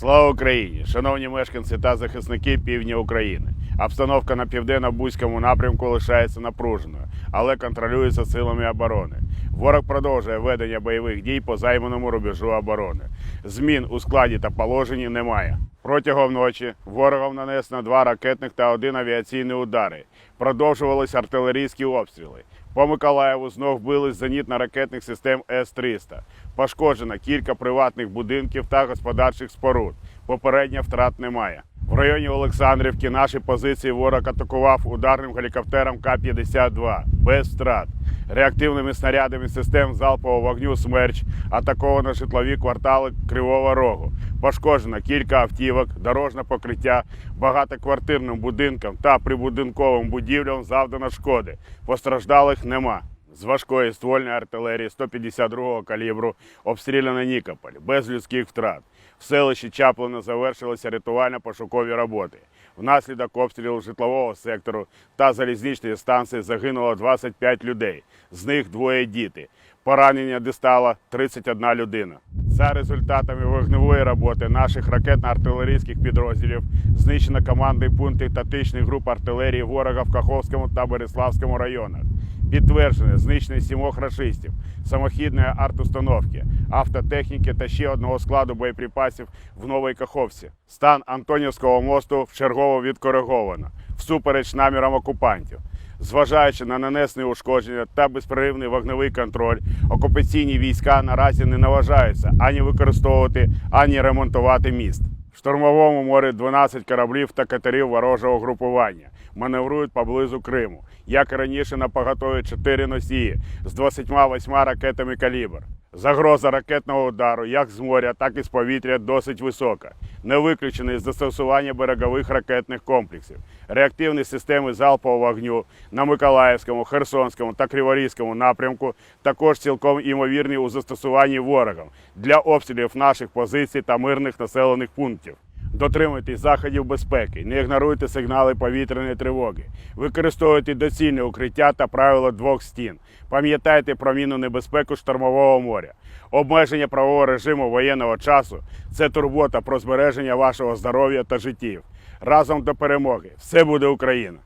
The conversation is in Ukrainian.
Слава Україні! Шановні мешканці та захисники півдня України. Обстановка на південно-бузькому напрямку лишається напруженою, але контролюється силами оборони. Ворог продовжує ведення бойових дій по займаному рубежу оборони. Змін у складі та положенні немає. Протягом ночі ворогом нанесено два ракетних та один авіаційний удари. Продовжувались артилерійські обстріли. По Миколаєву знов били з зенітно-ракетних систем С-300. Пошкоджено кілька приватних будинків та господарчих споруд. Попередньо втрат немає. В районі Олександрівки наші позиції ворог атакував ударним гелікоптером К-52 без втрат. Реактивними снарядами систем залпового вогню «Смерч» атаковано житлові квартали Кривого Рогу. Пошкоджено кілька автівок, дорожне покриття, багатоквартирним будинкам та прибудинковим будівлям завдано шкоди. Постраждалих нема. З важкої ствольної артилерії 152-го калібру обстріляно Нікополь без людських втрат. В селищі Чаплина завершилися рятувально-пошукові роботи. Внаслідок обстрілу житлового сектору та залізничної станції загинуло 25 людей, з них двоє діти. Поранення дістала 31 людина. За результатами вогневої роботи наших ракетно-артилерійських підрозділів знищено командний пункти тактичних груп артилерії ворога в Каховському та Бориславському районах. Підтверджено знищення сімох рашистів, самохідної артустановки, автотехніки та ще одного складу боєприпасів в Новій Каховці. Стан Антонівського мосту вчергово відкориговано, всупереч намірам окупантів. Зважаючи на нанесені ушкодження та безперервний вогневий контроль, окупаційні війська наразі не наважаються ані використовувати, ані ремонтувати міст. Штурмовому морі 12 кораблів та катерів ворожого групування маневрують поблизу Криму. Як і раніше на поготові 4 носії з 28 ракетами калібр. Загроза ракетного удару як з моря, так і з повітря досить висока. Не виключене застосування берегових ракетних комплексів. Реактивні системи залпового вогню на Миколаївському, Херсонському та Криворізькому напрямку також цілком імовірні у застосуванні ворогом для обстрілів наших позицій та мирних населених пунктів. Дотримуйтесь заходів безпеки, не ігноруйте сигнали повітряної тривоги, використовуйте доцільне укриття та правила двох стін. Пам'ятайте про мінну небезпеку штормового моря. Обмеження правового режиму воєнного часу це турбота про збереження вашого здоров'я та життів. Разом до перемоги! Все буде Україна!